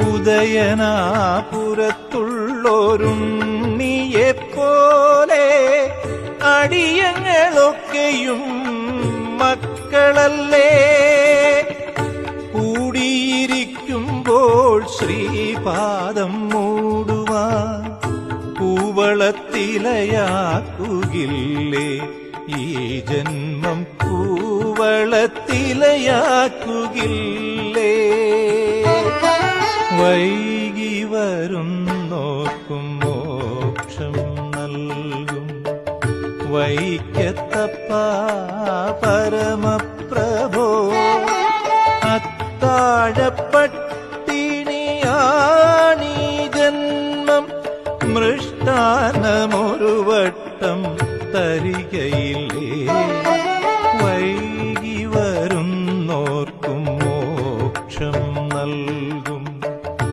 ഉദയനാപുരത്തുള്ളോരുണ്ണിയെപ്പോലെ അടിയങ്ങളൊക്കെയും മക്കളല്ലേ. കൂടിയിരിക്കുമ്പോൾ ശ്രീപാദം മൂടുവാൻ പൂവളത്തിലയാക്കുകില്ലേ ഈ ജന്മം കൂവളത്തിലയാക്കുകില്ലേ. വൈകി വരും നോക്കും മോക്ഷം നൽകും. വൈക്കത്തപ്പ പരമപ്രഭോ അത്താഴപ്പട്ടിണിയാണീ ജന്മം മൃഷ്ടാനമൊരുവട്ടം തരികയില്ലേ? വൈകി വരും നോർക്കും മോക്ഷം